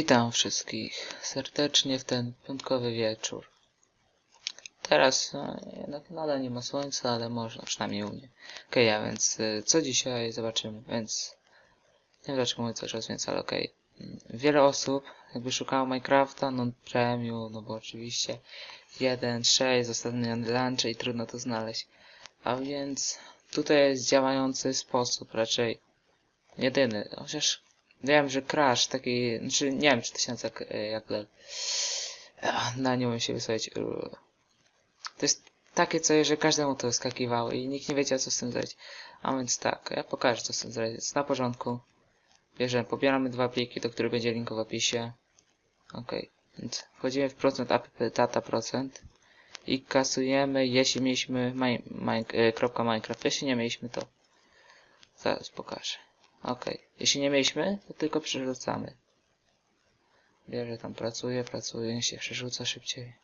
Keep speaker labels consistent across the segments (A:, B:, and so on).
A: Witam wszystkich serdecznie w ten piątkowy wieczór. Teraz no, jednak nadal nie ma słońca, ale można, przynajmniej u mnie. Okej, a więc y, co dzisiaj zobaczymy, więc nie wiem dlaczego mówię cały czas, więc ale okej. Mm, Wiele osób jakby szukało Minecrafta, non premium, no bo oczywiście 1.6 zostanie lunch i trudno to znaleźć. A więc tutaj jest działający sposób, raczej jedyny, chociaż Wiem, że Crash taki, znaczy nie wiem czy nazywa jak, jak LEL. Na nie umiem się wysłowić. Yy. To jest takie coś, że każdemu to skakiwało i nikt nie wiedział co z tym zrobić. A więc tak, ja pokażę co z tym zrobić. Jest na porządku. Bierzemy, pobieramy dwa pliki, do których będzie link w opisie. Ok, więc wchodzimy w procent app data procent i kasujemy, jeśli mieliśmy main, main, e, kropka Minecraft, jeśli nie mieliśmy to zaraz pokażę. Ok, jeśli nie mieliśmy, to tylko przerzucamy. Bierze tam pracuje, pracuje, się przerzuca szybciej.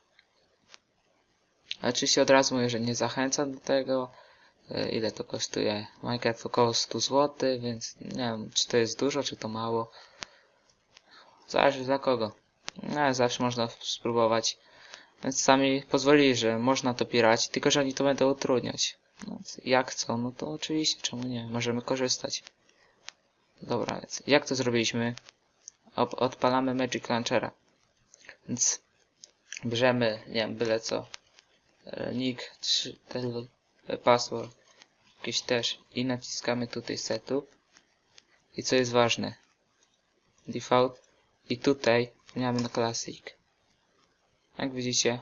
A: Oczywiście od razu mówię, że nie zachęcam do tego. E, Ile to kosztuje? Minecraft około 100 zł, więc nie wiem, czy to jest dużo, czy to mało. Zależy dla kogo. No, ale zawsze można spróbować. Więc sami pozwolili, że można to piracić, tylko że oni to będą utrudniać. No, jak chcą, no to oczywiście, czemu nie? Możemy korzystać. Dobra, więc jak to zrobiliśmy? Odpalamy Magic Launchera. Więc bierzemy, nie wiem, byle co. E, Nick, 3, tel, e, password, jakieś też i naciskamy tutaj setup. I co jest ważne? Default. I tutaj zmieniamy na Classic. Jak widzicie.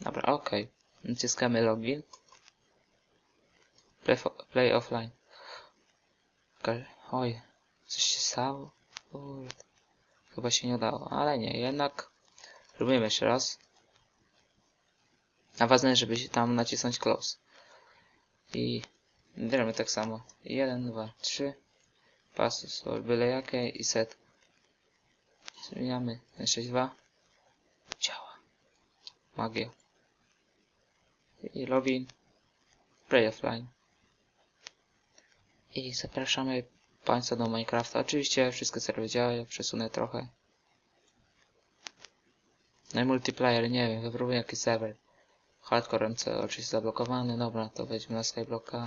A: Dobra, ok. Naciskamy login. Play, play offline. Oj, coś się stało? Kurde. Chyba się nie udało, ale nie, jednak próbujemy jeszcze raz. A ważne, żeby się tam nacisnąć close. I bierzemy tak samo. 1, 2, 3. Pasy są byle jakie i set. Zmieniamy 6, 2. Działa. Magia. I login. Play offline. I zapraszamy Państwa do Minecrafta. Oczywiście wszystkie serwery działają, przesunę trochę. No i multiplayer, nie wiem, wypróbuję jakiś serwer. Hardcore MC oczywiście zablokowany, dobra, to wejdźmy na Skyblocka.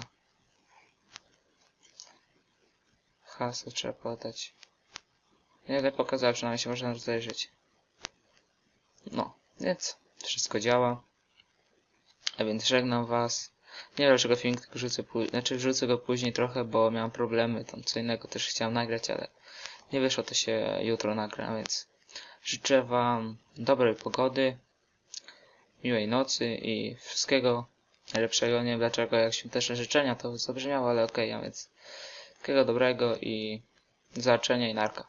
A: Hasło trzeba podać. Nie będę pokazał, przynajmniej się można rozejrzeć. No, więc wszystko działa. A więc żegnam Was. Nie wiem dlaczego filmik tylko wrzucę później, znaczy wrzucę go później trochę, bo miałem problemy, tam co innego też chciałem nagrać, ale nie wyszło, to się jutro nagra, więc życzę wam dobrej pogody, miłej nocy i wszystkiego najlepszego, nie wiem dlaczego, jak świąteczne życzenia to zabrzmiało, ale okej, a więc wszystkiego dobrego i zobaczenia i narka.